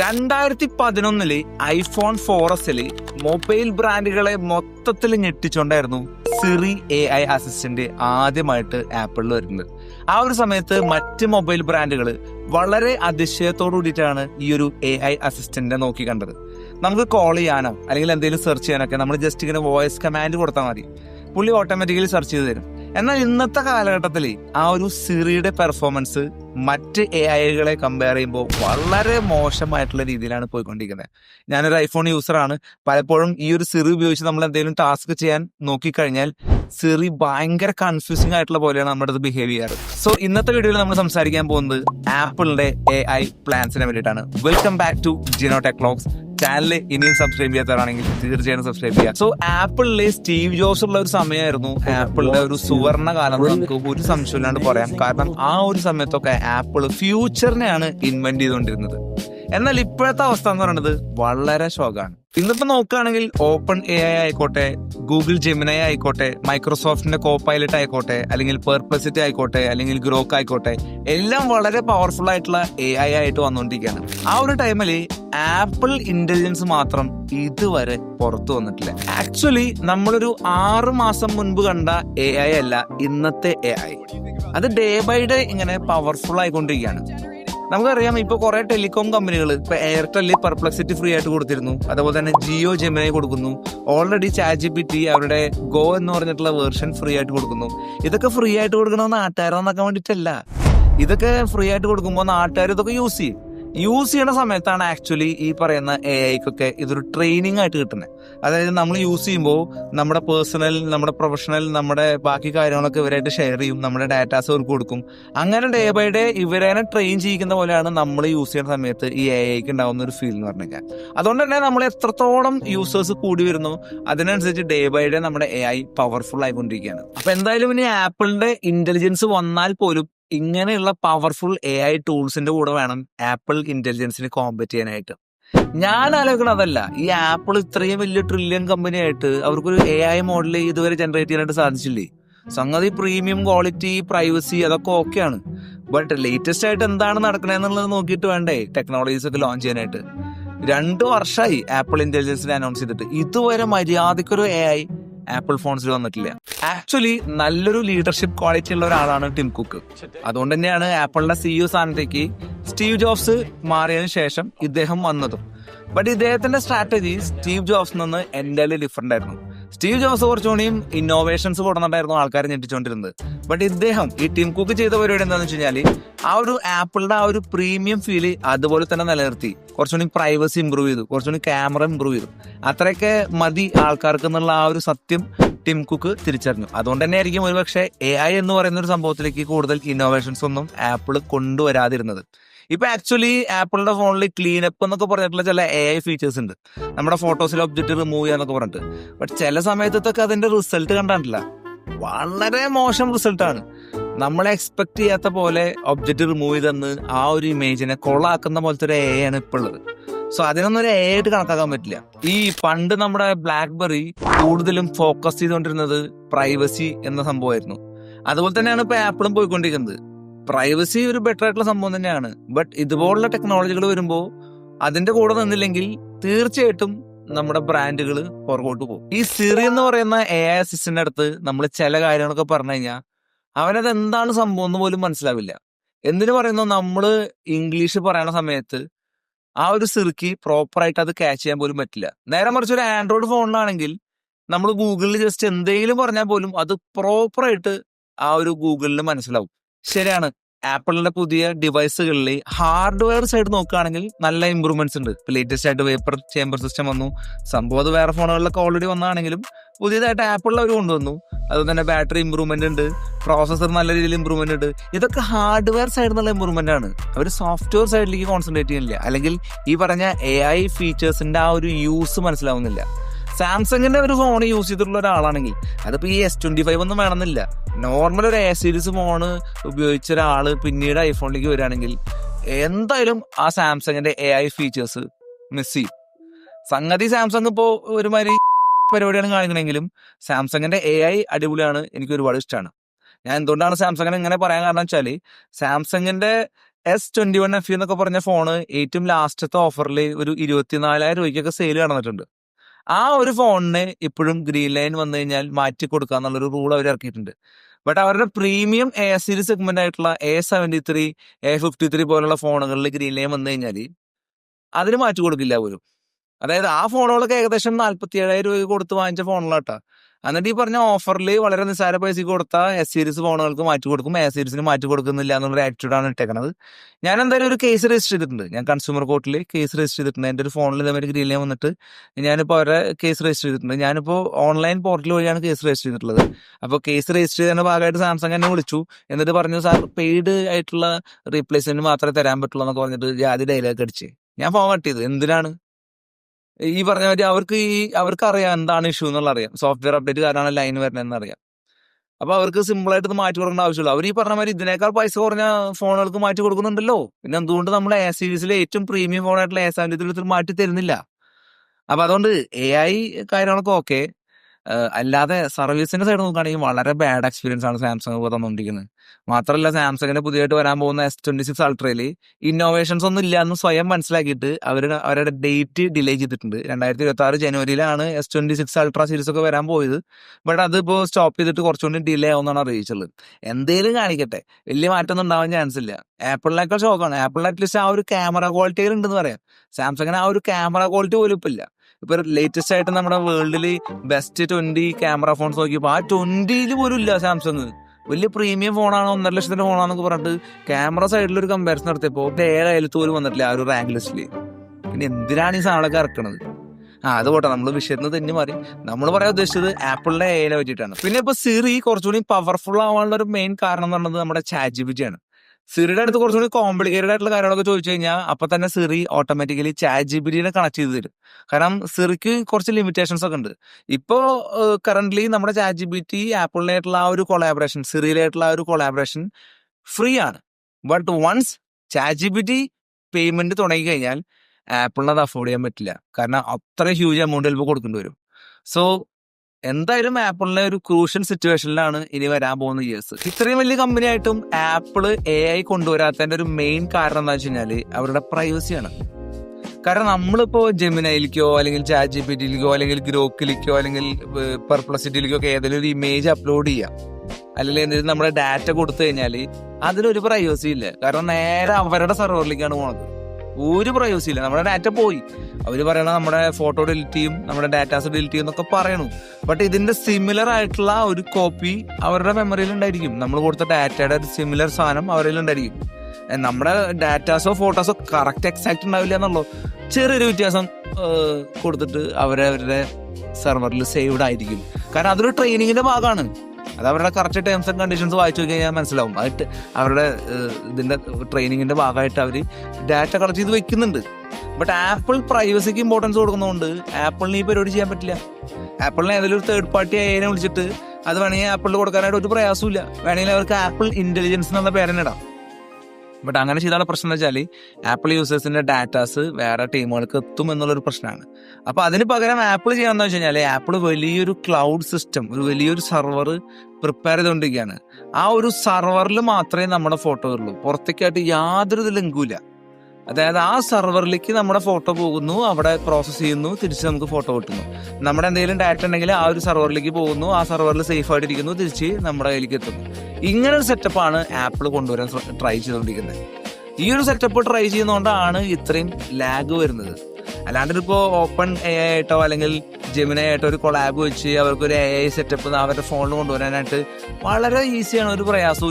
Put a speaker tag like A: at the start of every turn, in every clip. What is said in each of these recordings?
A: രണ്ടായിരത്തി പതിനൊന്നിൽ iPhone ഫോറസിൽ mobile ബ്രാൻഡുകളെ മൊത്തത്തിൽ ഞെട്ടിച്ചുകൊണ്ടായിരുന്നു സിറി എ ഐ അസിസ്റ്റന്റ് ആദ്യമായിട്ട് ആപ്പിളിൽ വരുന്നത്. ആ ഒരു സമയത്ത് മറ്റ് മൊബൈൽ ബ്രാൻഡുകൾ വളരെ അതിശയത്തോടു കൂടിയിട്ടാണ് ഈ ഒരു എ ഐ അസിസ്റ്റന്റിനെ നോക്കി കണ്ടത്. നമുക്ക് കോൾ ചെയ്യാനോ അല്ലെങ്കിൽ എന്തെങ്കിലും സെർച്ച് ചെയ്യാനൊക്കെ നമ്മൾ ജസ്റ്റ് ഇങ്ങനെ വോയിസ് കമാൻഡ് കൊടുത്താൽ മതി. പുള്ളി ഓട്ടോമാറ്റിക്കലി സെർച്ച് ചെയ്ത് തരും. എന്നാൽ ഇന്നത്തെ കാലഘട്ടത്തിൽ ആ ഒരു സിറിയുടെ പെർഫോമൻസ് മറ്റ് എ ഐകളെ കമ്പയർ ചെയ്യുമ്പോൾ വളരെ മോശമായിട്ടുള്ള രീതിയിലാണ് പോയിക്കൊണ്ടിരിക്കുന്നത് ഞാനൊരു ഐഫോൺ യൂസറാണ് പലപ്പോഴും ഈ ഒരു സിറി ഉപയോഗിച്ച് നമ്മൾ എന്തെങ്കിലും ടാസ്ക് ചെയ്യാൻ നോക്കിക്കഴിഞ്ഞാൽ സിറി ഭയങ്കര കൺഫ്യൂസിംഗ് ആയിട്ടുള്ള പോലെയാണ് നമ്മുടെ അത് ബിഹേവ് ചെയ്യാറ്. സോ ഇന്നത്തെ വീഡിയോയിൽ നമ്മൾ സംസാരിക്കാൻ പോകുന്നത് ആപ്പിളിന്റെ എ ഐ പ്ലാൻസിനെ വേണ്ടിയിട്ടാണ്. Welcome back to Jino Techlox channel ഇനിയും സബ്സ്ക്രൈബ് ചെയ്യാത്തവരാണെങ്കിൽ തീർച്ചയായും സബ്സ്ക്രൈബ് ചെയ്യുക. സോ ആപ്പിളിലെ സ്റ്റീവ് ജോബ്സ് ഉള്ള ഒരു സമയമായിരുന്നു. ആപ്പിളിന്റെ ഒരു സുവർണ കാലം നമുക്ക് ഒരു സംശയമില്ലാണ്ട് പറയാം. കാരണം ആ ഒരു സമയത്തൊക്കെ ആപ്പിൾ ഫ്യൂച്ചറിനെയാണ് ഇൻവെന്റ് ചെയ്തുകൊണ്ടിരുന്നത്. എന്നാൽ ഇപ്പോഴത്തെ അവസ്ഥ എന്ന് പറയുന്നത് വളരെ ശോകമാണ്. ഇന്നിപ്പോ നോക്കുകയാണെങ്കിൽ ഓപ്പൺ എ ഐ ആയിക്കോട്ടെ ഗൂഗിൾ ജെമിനൈ ആയിക്കോട്ടെ മൈക്രോസോഫ്റ്റിന്റെ കോ പൈലറ്റ് ആയിക്കോട്ടെ അല്ലെങ്കിൽ പെർപ്പസിറ്റി ആയിക്കോട്ടെ അല്ലെങ്കിൽ ഗ്രോക്ക് ആയിക്കോട്ടെ എല്ലാം വളരെ പവർഫുൾ ആയിട്ടുള്ള എ ഐ ആയിട്ട് വന്നുകൊണ്ടിരിക്കുകയാണ്. ആ ഒരു ടൈമിൽ ആപ്പിൾ ഇന്റലിജൻസ് മാത്രം ഇതുവരെ പുറത്തു വന്നിട്ടില്ല. ആക്ച്വലി നമ്മളൊരു ആറ് മാസം മുൻപ് കണ്ട എ ഐ അല്ല ഇന്നത്തെ എ ഐ അത് ഡേ ബൈ ഡേ ഇങ്ങനെ പവർഫുൾ ആയിക്കൊണ്ടിരിക്കുകയാണ്. നമുക്കറിയാം ഇപ്പൊ കുറെ ടെലികോം കമ്പനികൾ ഇപ്പൊ എയർടെൽ പെർപ്ലക്സിറ്റി ഫ്രീ ആയിട്ട് കൊടുത്തിരുന്നു. അതുപോലെ തന്നെ ജിയോ ജെമിനായി കൊടുക്കുന്നു. ഓൾറെഡി ചാറ്റ് പി ടി അവരുടെ ഗോ എന്ന് പറഞ്ഞിട്ടുള്ള വേർഷൻ ഫ്രീ ആയിട്ട് കൊടുക്കുന്നു. ഇതൊക്കെ ഫ്രീ ആയിട്ട് കൊടുക്കണമെന്ന് ആട്ടാരോ നന്നാക്കാൻ വേണ്ടിയിട്ടല്ല. ഇതൊക്കെ ഫ്രീ ആയിട്ട് കൊടുക്കുമ്പോൾ നാട്ടുകാർ ഇതൊക്കെ യൂസ് ചെയ്യും. യൂസ് ചെയ്യുന്ന സമയത്താണ് ആക്ച്വലി ഈ പറയുന്ന എ ഐക്കൊക്കെ ഇതൊരു ട്രെയിനിങ് ആയിട്ട് കിട്ടുന്നത് അതായത് നമ്മൾ യൂസ് ചെയ്യുമ്പോൾ നമ്മുടെ പേഴ്സണൽ നമ്മുടെ പ്രൊഫഷണൽ നമ്മുടെ ബാക്കി കാര്യങ്ങളൊക്കെ ഇവരായിട്ട് ഷെയർ ചെയ്യും നമ്മുടെ ഡാറ്റാസ് അവർക്ക് കൊടുക്കും. അങ്ങനെ ഡേ ബൈ ഡേ ഇവരെ ട്രെയിൻ ചെയ്യിക്കുന്ന പോലെയാണ് നമ്മൾ യൂസ് ചെയ്യുന്ന സമയത്ത് ഈ എ ഐക്ക് ഉണ്ടാവുന്ന ഒരു ഫീൽ എന്ന് പറഞ്ഞാൽ അതുകൊണ്ട് തന്നെ നമ്മൾ എത്രത്തോളം യൂസേഴ്സ് കൂടി വരുന്നു അതിനനുസരിച്ച് ഡേ ബൈ ഡേ നമ്മുടെ എ ഐ പവർഫുൾ ആയിക്കൊണ്ടിരിക്കുകയാണ്. അപ്പൊ എന്തായാലും ഇനി ആപ്പിളിന്റെ ഇന്റലിജൻസ് വന്നാൽ പോലും ഇങ്ങനെയുള്ള പവർഫുൾ എ ഐ ടൂൾസിന്റെ കൂടെ വേണം ആപ്പിൾ ഇന്റലിജൻസിന് കോമ്പറ്റ് ചെയ്യാനായിട്ട്. ഞാൻ ആലോചിക്കണം അതല്ല. ഈ ആപ്പിൾ ഇത്രയും വലിയ ട്രില്യൺ കമ്പനി ആയിട്ട് അവർക്കൊരു എ ഐ മോഡൽ ഇതുവരെ ജനറേറ്റ് ചെയ്യാനായിട്ട് സാധിച്ചില്ലേ? സംഗതി പ്രീമിയം ക്വാളിറ്റി പ്രൈവസി അതൊക്കെ ഓക്കെയാണ് ബട്ട് ലേറ്റസ്റ്റ് ആയിട്ട് എന്താണ് നടക്കണേന്നുള്ളത് നോക്കിയിട്ട് വേണ്ടേ ടെക്നോളജീസ് ഒക്കെ ലോഞ്ച് ചെയ്യാനായിട്ട്. രണ്ട് വർഷമായി ആപ്പിൾ ഇന്റലിജൻസിനെ അനൗൺസ് ചെയ്തിട്ട്. ഇതുവരെ മര്യാദക്കൊരു എ ഐ ആപ്പിൾ ഫോൺസിൽ വന്നിട്ടില്ല. ആക്ച്വലി നല്ലൊരു ലീഡർഷിപ്പ് ക്വാളിറ്റി ഉള്ള ഒരാളാണ് ടിം കുക്ക്. അതുകൊണ്ട് തന്നെയാണ് ആപ്പിളിന്റെ സിഇഒ സ്ഥാനത്തേക്ക് സ്റ്റീവ് ജോബ്സ് മാറിയതിനു ശേഷം ഇദ്ദേഹം വന്നതും. ബട്ട് ഇദ്ദേഹത്തിന്റെ സ്ട്രാറ്റജി സ്റ്റീവ് ജോബ്സ് നിന്ന് എന്റെ ഡിഫറെന്റ് ആയിരുന്നു. സ്റ്റീവ് ജോബ്സ് കുറച്ചുകൂടിയും ഇന്നോവേഷൻസ് കൊടുത്തിട്ടായിരുന്നു ആൾക്കാരെ ഞെട്ടിച്ചുകൊണ്ടിരുന്നത്. ബട്ട് ഇദ്ദേഹം ഈ ടീം കുക്ക് ചെയ്ത പരിപാടി എന്താണെന്ന് വെച്ച് കഴിഞ്ഞാൽ ആ ഒരു ആപ്പിളിന്റെ ആ ഒരു പ്രീമിയം ഫീൽ അതുപോലെ തന്നെ നിലനിർത്തി. കുറച്ചുകൂടി പ്രൈവസി ഇമ്പ്രൂവ് ചെയ്തു. കുറച്ചുകൂടി ക്യാമറ ഇമ്പ്രൂവ് ചെയ്തു. അത്രയൊക്കെ മതി ആൾക്കാർക്ക് എന്നുള്ള ആ ഒരു സത്യം ടിം കുക്ക് തിരിച്ചറിഞ്ഞു. അതുകൊണ്ട് തന്നെ ആയിരിക്കും ഒരുപക്ഷെ എ ഐ എന്ന് പറയുന്ന ഒരു സംഭവത്തിലേക്ക് കൂടുതൽ ഇന്നോവേഷൻസ് ഒന്നും ആപ്പിൾ കൊണ്ടുവരാതിരുന്നത്. ഇപ്പൊ ആക്ച്വലി ആപ്പിളിന്റെ ഫോണിൽ ക്ലീൻ അപ്പ് എന്നൊക്കെ പറഞ്ഞിട്ടുള്ള ചില എ ഐ ഫീച്ചേഴ്സ് ഉണ്ട്. നമ്മുടെ ഫോട്ടോസിൽ ഒബ്ജക്റ്റ് റിമൂവ് ചെയ്യാന്നൊക്കെ പറഞ്ഞിട്ട്. ബട്ട് ചില സമയത്തൊക്കെ അതിന്റെ റിസൾട്ട് കണ്ടിട്ടില്ല വളരെ മോശം റിസൾട്ടാണ് നമ്മൾ എക്സ്പെക്ട് ചെയ്യാത്ത പോലെ ഒബ്ജക്റ്റ് റിമൂവ് ചെയ്തെന്ന് ആ ഒരു ഇമേജിനെ കൊളാക്കുന്ന പോലത്തെ ഒരു എ ആണ് ഇപ്പോൾ ഉള്ളത്. സോ അതിനൊന്നും ഒരു എ ആയിട്ട് കണക്കാക്കാൻ പറ്റില്ല. ഈ പണ്ട് നമ്മുടെ ബ്ലാക്ക്ബെറി കൂടുതലും ഫോക്കസ് ചെയ്തുകൊണ്ടിരുന്നത് പ്രൈവസി എന്ന സംഭവമായിരുന്നു. അതുപോലെ തന്നെയാണ് ഇപ്പൊ ആപ്പിളും പോയിക്കൊണ്ടിരിക്കുന്നത്. പ്രൈവസി ഒരു ബെറ്റർ ആയിട്ടുള്ള സംഭവം തന്നെയാണ്. ബട്ട് ഇതുപോലുള്ള ടെക്നോളജികൾ വരുമ്പോൾ അതിന്റെ കൂടെ നിന്നില്ലെങ്കിൽ തീർച്ചയായിട്ടും നമ്മുടെ ബ്രാൻഡുകൾ പുറകോട്ട് പോകും. ഈ സിറി എന്ന് പറയുന്ന എ ഐ അസിസ്റ്റന്റ് അടുത്ത് നമ്മൾ ചില കാര്യങ്ങളൊക്കെ പറഞ്ഞു കഴിഞ്ഞാൽ അവനത് എന്താണ് സംഭവം എന്ന് പോലും മനസ്സിലാവില്ല. എന്തിനു പറയുന്നു? നമ്മൾ ഇംഗ്ലീഷ് പറയണ സമയത്ത് ആ ഒരു സിറിക്ക് പ്രോപ്പറായിട്ട് അത് ക്യാച്ച് ചെയ്യാൻ പോലും പറ്റില്ല. നേരെ മറിച്ച് ഒരു ആൻഡ്രോയിഡ് ഫോണിലാണെങ്കിൽ നമ്മൾ ഗൂഗിളിൽ ജസ്റ്റ് എന്തെങ്കിലും പറഞ്ഞാൽ പോലും അത് പ്രോപ്പറായിട്ട് ആ ഒരു ഗൂഗിളിന് മനസ്സിലാവും. ശരിയാണ്. ആപ്പിളിന്റെ പുതിയ ഡിവൈസുകളിൽ ഹാർഡ്വെയർ സൈഡ് നോക്കുകയാണെങ്കിൽ നല്ല ഇമ്പ്രൂവ്മെന്റ്സ് ഉണ്ട്. ഇപ്പൊ ലേറ്റസ്റ്റ് ആയിട്ട് വേപ്പർ ചേംബർ സിസ്റ്റം വന്നു. സംഭവം അത് വേറെ ഫോണുകളിലൊക്കെ ഓൾറെഡി വന്നാണെങ്കിലും പുതിയതായിട്ട് ആപ്പിളിൽ അവർ കൊണ്ടുവന്നു. അതുപോലെ തന്നെ ബാറ്ററി ഇമ്പ്രൂവ്മെന്റ് ഉണ്ട്. പ്രോസസർ നല്ല രീതിയിൽ ഇമ്പ്രൂവ്മെന്റ് ഉണ്ട്. ഇതൊക്കെ ഹാർഡ്വെയർ സൈഡിൽ നിന്നുള്ള ഇമ്പ്രൂവ്മെന്റ് ആണ്. അവർ സോഫ്റ്റ്വെയർ സൈഡിലേക്ക് കോൺസെൻട്രേറ്റ് ചെയ്യുന്നില്ല. അല്ലെങ്കിൽ ഈ പറഞ്ഞ എ ഐ ഫീച്ചേഴ്സിന്റെ ആ ഒരു യൂസ് മനസ്സിലാവുന്നില്ല. സാംസങ്ങിന്റെ ഒരു ഫോൺ യൂസ് ചെയ്തിട്ടുള്ള ഒരാളാണെങ്കിൽ അതിപ്പോ ഈ എസ് ട്വന്റി ഫൈവ് ഒന്നും വേണമെന്നില്ല. നോർമൽ ഒരു എ സീരീസ് ഫോണ് ഉപയോഗിച്ച ഒരാൾ പിന്നീട് ഐഫോണിലേക്ക് വരികയാണെങ്കിൽ എന്തായാലും ആ സാംസങ്ങിന്റെ എ ഐ ഫീച്ചേഴ്സ് മിസ് ചെയ്യും. സംഗതി സാംസങ് ഇപ്പോ ഒരുമാതിരി പരിപാടിയാണ് കാണിക്കണമെങ്കിലും സാംസങ്ങിന്റെ എ ഐ അടിപൊളിയാണ് എനിക്ക് ഒരുപാട് ഇഷ്ടമാണ് ഞാൻ എന്തുകൊണ്ടാണ് സാംസങ്ങിനെ ഇങ്ങനെ പറയാൻ കാരണം വെച്ചാൽ സാംസങ്ങിന്റെ എസ് ട്വന്റി വൺ എഫ് എന്നൊക്കെ പറഞ്ഞ ഫോണ് ഏറ്റവും ലാസ്റ്റത്തെ ഓഫറിൽ ഒരു ഇരുപത്തിനാലായിരം രൂപയ്ക്കൊക്കെ സെയിൽ നടന്നിട്ടുണ്ട് ആ ഒരു ഫോണിന് ഇപ്പോഴും ഗ്രീൻ ലൈൻ വന്നു കഴിഞ്ഞാൽ മാറ്റി കൊടുക്കുക എന്നുള്ളൊരു റൂൾ അവർ ഇറക്കിയിട്ടുണ്ട്. ബട്ട് അവരുടെ പ്രീമിയം എ സീരീസ് സെഗ്മെന്റ് ആയിട്ടുള്ള A seventy three A fifty three പോലുള്ള ഫോണുകളിൽ ഗ്രീൻ ലൈൻ വന്നു കഴിഞ്ഞാൽ അതിന് മാറ്റി കൊടുക്കില്ല പോലും. അതായത് ആ ഫോണുകളൊക്കെ ഏകദേശം നാല്പത്തി ഏഴായിരം രൂപ കൊടുത്ത് വാങ്ങിച്ച ഫോണുകളാട്ടാ. എന്നിട്ട് ഈ പറഞ്ഞ ഓഫറിൽ വളരെ നിസ്സാര പൈസ കൊടുത്ത എസ് സീരീസ് ഫോണുകൾക്ക് മാറ്റി കൊടുക്കും എ സീരീസിന് മാറ്റി കൊടുക്കുന്നില്ല എന്നുള്ള ആറ്റിറ്റ്യൂഡാണ് ഇട്ടേക്കണത്. ഞാൻ എന്തായാലും ഒരു കേസ് രജിസ്റ്റർ ചെയ്തിട്ടുണ്ട്. ഞാൻ കൺസ്യൂമർ കോർട്ടിൽ കേസ് രജിസ്റ്റർ ചെയ്തിട്ടുണ്ട്. എന്റെ ഒരു ഫോണിൽ ഇതേമാതിരി ഗ്രീൻ ലൈൻ വന്നിട്ട് ഞാനിപ്പോൾ അവരെ കേസ് രജിസ്റ്റർ ചെയ്തിട്ടുണ്ട്. ഞാനിപ്പോൾ ഓൺലൈൻ പോർട്ടൽ വഴിയാണ് കേസ് രജിസ്റ്റർ ചെയ്തിട്ടുള്ളത്. അപ്പോൾ കേസ് രജിസ്റ്റർ ചെയ്തതിന്റെ ഭാഗമായിട്ട് സാംസങ് എന്നെ വിളിച്ചു. എന്നിട്ട് പറഞ്ഞു സാർ പെയ്ഡ് ആയിട്ടുള്ള റീപ്ലേസ്മെന്റ് മാത്രമേ തരാൻ പറ്റുള്ളൂ എന്നൊക്കെ പറഞ്ഞിട്ട് ജാതി ഡയലോഗ് അടിച്ച്. ഞാൻ ഫോൺ കട്ട് ചെയ്തു. എന്തിനാണ്? ഈ പറഞ്ഞ മാതിരി അവർക്ക് ഈ അവർക്ക് അറിയാം എന്താണ് ഇഷ്യൂ എന്നുള്ള അറിയാം സോഫ്റ്റ്വെയർ അപ്ഡേറ്റ് കാരണമാണ് ലൈൻ വരുന്നതെന്ന് അറിയാം അപ്പൊ അവർക്ക് സിമ്പിൾ ആയിട്ട് ഇത് മാറ്റി കൊടുക്കേണ്ട ആവശ്യമില്ല. അവർ ഈ പറഞ്ഞ മാതിരി ഇതിനേക്കാൾ പൈസ കുറഞ്ഞ ഫോണുകൾക്ക് മാറ്റി കൊടുക്കുന്നുണ്ടല്ലോ. പിന്നെ എന്തുകൊണ്ട് നമ്മൾ എ സീരീസിലെ ഏറ്റവും പ്രീമിയം ഫോൺ ആയിട്ടുള്ള എ സെവന്റി മാറ്റി തരുന്നില്ല? അപ്പൊ അതുകൊണ്ട് എ ഐ കാര്യങ്ങളൊക്കെ ഓക്കെ അല്ലാതെ സർവീസിന്റെ സൈഡ് നോക്കുകയാണെങ്കിൽ വളരെ ബാഡ് എക്സ്പീരിയൻസ് ആണ് സാംസങ് ഇപ്പോൾ തന്നുകൊണ്ടിരിക്കുന്നത് മാത്രമല്ല സാംസങ്ങിന് പുതിയതായിട്ട് വരാൻ പോകുന്ന എസ് ട്വന്റി സിക്സ് അൾട്രയിൽ ഇന്നോവേഷൻസ് ഒന്നും ഇല്ല എന്ന് സ്വയം മനസ്സിലാക്കിയിട്ട് അവർ അവരുടെ ഡേറ്റ് ഡിലേ ചെയ്തിട്ടുണ്ട്. രണ്ടായിരത്തി ഇരുപത്തി ആറ് ജനുവരിയിലാണ് S twenty six ultra series ഒക്കെ വരാൻ പോയത്. ബട്ട് അതിപ്പോൾ സ്റ്റോപ്പ് ചെയ്തിട്ട് കുറച്ചുകൂടി ഡിലേ ആവുമെന്നാണ് അറിയിച്ചുള്ളത്. എന്തേലും കാണിക്കട്ടെ. വലിയ മാറ്റമൊന്നും ഉണ്ടാവാൻ ചാൻസ് ഇല്ല. ആപ്പിളിനേക്കാൾ ഷോക്കാണ് ആപ്പിളിന് അറ്റ്ലീസ്റ്റ് ആ ഒരു ക്യാമറ ക്വാളിറ്റിയിൽ ഉണ്ടെന്ന് പറയാം. സാംസങ്ങിന് ആ ഒരു ക്യാമറ ക്വാളിറ്റി പോലും ഇപ്പം ഇല്ല. ഇപ്പൊ ലേറ്റസ്റ്റ് ആയിട്ട് നമ്മുടെ വേൾഡിൽ ബെസ്റ്റ് ട്വന്റി ക്യാമറ ഫോൺസ് നോക്കിയപ്പോൾ ആ ട്വന്റിയിൽ പോലും ഇല്ല സാംസങ് വലിയ പ്രീമിയം ഫോണാണ് ഒന്നര ലക്ഷത്തിന്റെ ഫോണാണെന്ന് പറഞ്ഞിട്ട് ക്യാമറ സൈഡിൽ ഒരു കമ്പാരിസൺ നടത്തിയപ്പോൾ ഏഴ് അയലത്ത് പോലും വന്നിട്ടില്ല ആ ഒരു റാങ്ക് ലിസ്റ്റിൽ പിന്നെ എന്തിനാണ് ഈ സാധനങ്ങളൊക്കെ ഇറക്കണത്? ആ അത് പോട്ടെ നമ്മൾ വിഷയത്തിന് തന്നെ മാറി. നമ്മൾ പറയാൻ ഉദ്ദേശിച്ചത് ആപ്പിളിന്റെ എയിനെ പറ്റിയിട്ടാണ്. പിന്നെ ഇപ്പൊ സിറി കുറച്ചുകൂടി പവർഫുൾ ആവാനുള്ള ഒരു മെയിൻ കാരണം എന്ന് പറയുന്നത് നമ്മുടെ ചാറ്റ് ജി സിറിയുടെ അടുത്ത് കുറച്ചുകൂടി കോംപ്ലിക്കേറ്റഡ് ആയിട്ടുള്ള കാര്യങ്ങളൊക്കെ ചോദിച്ചു കഴിഞ്ഞാൽ അപ്പൊ തന്നെ Siri automatically chat G B connect ചെയ്ത് തരും. കാരണം സിറിക്ക് കുറച്ച് ലിമിറ്റേഷൻസ് ഒക്കെ ഉണ്ട്. ഇപ്പോ കറന്റ്ലി നമ്മുടെ ചാറ്റ് ജി ബി ടി ആപ്പിളിനായിട്ടുള്ള ആ ഒരു കൊളാബറേഷൻ സിറിയിലായിട്ടുള്ള ആ ഒരു കൊളാബറേഷൻ ഫ്രീ ആണ്. But once chat G B T payment തുടങ്ങി കഴിഞ്ഞാൽ ആപ്പിളിനത് അഫോർഡ് ചെയ്യാൻ പറ്റില്ല. കാരണം അത്ര ഹ്യൂജ് എമൗണ്ട് ചിലപ്പോൾ കൊടുക്കേണ്ടി വരും. സോ എന്തായാലും ആപ്പിളിനെ ഒരു ക്രൂഷ്യൽ സിറ്റുവേഷനിലാണ് ഇനി വരാൻ പോകുന്ന ഇയേഴ്സ് ഇത്രയും വലിയ കമ്പനി ആയിട്ടും ആപ്പിൾ എ ഐ കൊണ്ടുവരാത്തതിന്റെ ഒരു മെയിൻ കാരണം എന്താ വെച്ച് കഴിഞ്ഞാൽ അവരുടെ പ്രൈവസിയാണ് കാരണം നമ്മളിപ്പോ ജെമിനയിലേക്കോ അല്ലെങ്കിൽ ചാറ്റ് ജി പി ടിയിലേക്കോ അല്ലെങ്കിൽ ഗ്രോക്കിലേക്കോ അല്ലെങ്കിൽ പെർപ്ലസിറ്റിയിലേക്കോ ഒക്കെ ഏതെങ്കിലും ഒരു ഇമേജ് അപ്ലോഡ് ചെയ്യാം. അല്ലെങ്കിൽ എന്തെങ്കിലും നമ്മുടെ ഡാറ്റ കൊടുത്തു കഴിഞ്ഞാൽ അതിലൊരു പ്രൈവസി ഇല്ല. കാരണം നേരെ അവരുടെ സെർവറിലേക്കാണ് പോണത്. ഒരു പ്രയോസി ഇല്ല നമ്മുടെ ഡാറ്റ പോയി. അവർ പറയണ നമ്മുടെ ഫോട്ടോ ഡിലീറ്റ് ചെയ്യും നമ്മുടെ ഡാറ്റാസ് ഡിലീറ്റ് ചെയ്യും എന്നൊക്കെ പറയണു. ബട്ട് ഇതിന്റെ സിമിലർ ആയിട്ടുള്ള ഒരു കോപ്പി അവരുടെ മെമ്മറിയിൽ ഉണ്ടായിരിക്കും. നമ്മൾ കൊടുത്ത ഡാറ്റയുടെ ഒരു സിമിലർ സാധനം അവരിൽ ഉണ്ടായിരിക്കും. നമ്മുടെ ഡാറ്റാസോ ഫോട്ടോസോ കറക്റ്റ് എക്സാക്ട് ഉണ്ടാവില്ല എന്നുള്ളൂ. ചെറിയൊരു വ്യത്യാസം കൊടുത്തിട്ട് അവരവരുടെ സെർവറിൽ സേവ്ഡ് ആയിരിക്കും. കാരണം അതൊരു ട്രെയിനിങ്ങിന്റെ ഭാഗമാണ്. അത് അവരുടെ കറക്റ്റ് ടേംസ് ആൻഡ് കണ്ടീഷൻസ് വായിച്ചു കഴിഞ്ഞാൽ മനസ്സിലാവും. ആയിട്ട് അവരുടെ ഇതിന്റെ ട്രെയിനിങ്ങിന്റെ ഭാഗമായിട്ട് അവർ ഡാറ്റ കളക്ട് ചെയ്ത് വെക്കുന്നുണ്ട്. ബട്ട് ആപ്പിൾ പ്രൈവസിക്ക് ഇമ്പോർട്ടൻസ് കൊടുക്കുന്നതുകൊണ്ട് ആപ്പിളിന് ഈ പരിപാടി ചെയ്യാൻ പറ്റില്ല. ആപ്പിളിനെ ഏതെങ്കിലും ഒരു തേർഡ് പാർട്ടി അതിനെ വിളിച്ചിട്ട് അത് വേണമെങ്കിൽ ആപ്പിളിൽ കൊടുക്കാനായിട്ട് ഒരു പ്രയാസമില്ല വേണമെങ്കിൽ അവർക്ക് ആപ്പിൾ ഇന്റലിജൻസ് എന്നുള്ള പേരെന്നെ ഇടാം. ബട്ട് അങ്ങനെ ചെയ്താലുള്ള പ്രശ്നം എന്ന് വെച്ചാൽ ആപ്പിൾ യൂസേഴ്സിന്റെ ഡാറ്റാസ് വേറെ ടീമുകൾക്ക് എത്തും എന്നുള്ളൊരു പ്രശ്നമാണ്. അപ്പൊ അതിന് പകരം ആപ്പിൾ ചെയ്യണമെന്ന് വെച്ച് കഴിഞ്ഞാൽ ആപ്പിൾ വലിയൊരു ക്ലൗഡ് സിസ്റ്റം ഒരു വലിയൊരു സർവർ പ്രിപ്പയർ ചെയ്തുകൊണ്ടിരിക്കുകയാണ്. ആ ഒരു സർവറിൽ മാത്രമേ നമ്മുടെ ഫോട്ടോ വരുള്ളൂ പുറത്തേക്കായിട്ട് യാതൊരു ഇത് ലിങ്കുമില്ല അതായത് ആ സെർവറിലേക്ക് നമ്മുടെ ഫോട്ടോ പോകുന്നു അവിടെ പ്രോസസ്സ് ചെയ്യുന്നു തിരിച്ച് നമുക്ക് ഫോട്ടോ കിട്ടുന്നു. നമ്മുടെ എന്തെങ്കിലും ഡാറ്റ ഉണ്ടെങ്കിൽ ആ ഒരു സെർവറിലേക്ക് പോകുന്നു ആ സെർവറിൽ സേഫ് ആയിട്ടിരിക്കുന്നു തിരിച്ച് നമ്മുടെ കയ്യിലേക്ക് എത്തുന്നു. ഇങ്ങനെ ഒരു സെറ്റപ്പാണ് ആപ്പിൾ കൊണ്ടുവരാൻ ട്രൈ ചെയ്തുകൊണ്ടിരിക്കുന്നത് ഈ ഒരു സെറ്റപ്പ് ട്രൈ ചെയ്യുന്നതുകൊണ്ടാണ് ഇത്രയും ലാഗ് വരുന്നത്. അല്ലാണ്ട് ഇപ്പോ ഓപ്പൺ എ ആയിട്ടോ അല്ലെങ്കിൽ ജെമിന ആയിട്ടോ ഒരു കൊളാബ് വെച്ച് അവർക്കൊരു എ ഐ സെറ്റപ്പ് അവരുടെ ഫോണിൽ കൊണ്ടുവരാനായിട്ട് വളരെ ഈസിയാണ് ഒരു പ്രയാസവും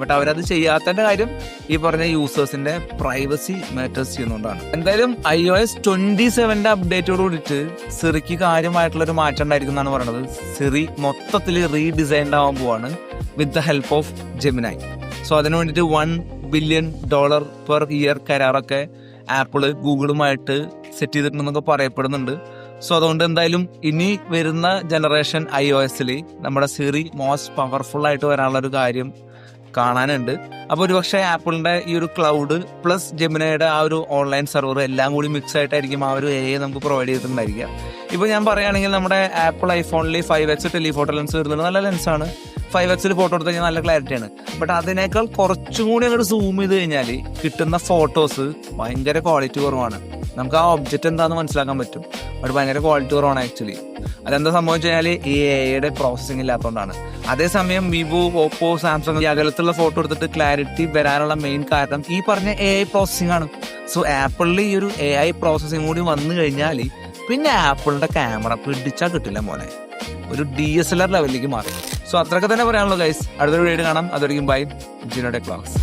A: ബട്ട് അവരത് ചെയ്യാത്തതിന്റെ കാര്യം ഈ പറഞ്ഞ യൂസേഴ്സിന്റെ പ്രൈവസി മാറ്റേഴ്സ് ചെയ്യുന്നതുകൊണ്ടാണ് എന്തായാലും ഐ ഒ എസ് ട്വന്റി സെവന്റെ അപ്ഡേറ്റോട് കൂടിയിട്ട് സിറിക്ക് കാര്യമായിട്ടുള്ള ഒരു മാറ്റം ഉണ്ടായിരിക്കും എന്നാണ് പറയുന്നത് സിറി മൊത്തത്തിൽ റീഡിസൈൻഡ് ആവാൻ പോവാണ് with the help of Gemini so അതിനു വേണ്ടിയിട്ട് one billion dollar per year കരാറൊക്കെ Apple ഗൂഗിളുമായിട്ട് സെറ്റ് ചെയ്തിട്ടുണ്ടെന്നൊക്കെ പറയപ്പെടുന്നുണ്ട്. സോ അതുകൊണ്ട് എന്തായാലും ഇനി വരുന്ന ജനറേഷൻ ഐ ഒ എസിൽ നമ്മുടെ സിറി മോസ്റ്റ് പവർഫുൾ ആയിട്ട് വരാനുള്ള ഒരു കാര്യം കാണാനുണ്ട്. അപ്പോൾ ഒരുപക്ഷെ ആപ്പിളിന്റെ ഈ ഒരു ക്ലൗഡ് പ്ലസ് ജെമിനയുടെ ആ ഒരു ഓൺലൈൻ സെർവർ എല്ലാം കൂടി മിക്സ് ആയിട്ടായിരിക്കും ആ ഒരു എ നമുക്ക് പ്രൊവൈഡ് ചെയ്തിട്ടുണ്ടായിരിക്കുക. ഇപ്പൊ ഞാൻ പറയുകയാണെങ്കിൽ നമ്മുടെ ആപ്പിൾ ഐഫോണിൽ ഫൈവ് എക്സ് ടെലിഫോട്ടോ ലെൻസ് വരുന്നുണ്ട് നല്ല ലെൻസാണ് ഫൈവ് എക്സിൽ ഫോട്ടോ എടുത്ത് കഴിഞ്ഞാൽ നല്ല ക്ലാരിറ്റിയാണ് ബട്ട് അതിനേക്കാൾ കുറച്ചും കൂടി അങ്ങോട്ട് സൂം ചെയ്ത് കഴിഞ്ഞാൽ കിട്ടുന്ന ഫോട്ടോസ് ഭയങ്കര ക്വാളിറ്റി കുറവാണ്. നമുക്ക് ആ ഒബ്ജക്റ്റ് എന്താണെന്ന് മനസ്സിലാക്കാൻ പറ്റും. ബട്ട് ഭയങ്കര ക്വാളിറ്റി കുറവാണ് ആക്ച്വലി അതെന്താ സംഭവിച്ചു കഴിഞ്ഞാൽ ഈ എയുടെ പ്രോസസ്സിംഗ് ഇല്ലാത്തതുകൊണ്ടാണ്. അതേസമയം വിവോ ഓപ്പോ സാംസങ് ഈ അകലത്തുള്ള ഫോട്ടോ എടുത്തിട്ട് ക്ലാരിറ്റി വരാനുള്ള മെയിൻ കാരണം ഈ പറഞ്ഞ എ ഐ പ്രോസസ്സിംഗ് ആണ്. സോ ആപ്പിളിൽ ഈ ഒരു എ ഐ പ്രോസസ്സിംഗ് കൂടി വന്നു കഴിഞ്ഞാൽ പിന്നെ ആപ്പിളിന്റെ ക്യാമറ പിടിച്ചാൽ കിട്ടില്ല മോനെ. ഒരു ഡി എസ് എൽ ആർ ലെവലിലേക്ക് മാറി. സോ അത്രയൊക്കെ തന്നെ പറയാനുള്ളൂ ഗൈസ് അടുത്തൊരു വീഡിയോ കാണാം. അതൊരിക്കും ബൈ ജിനോടെ ക്ലാസ്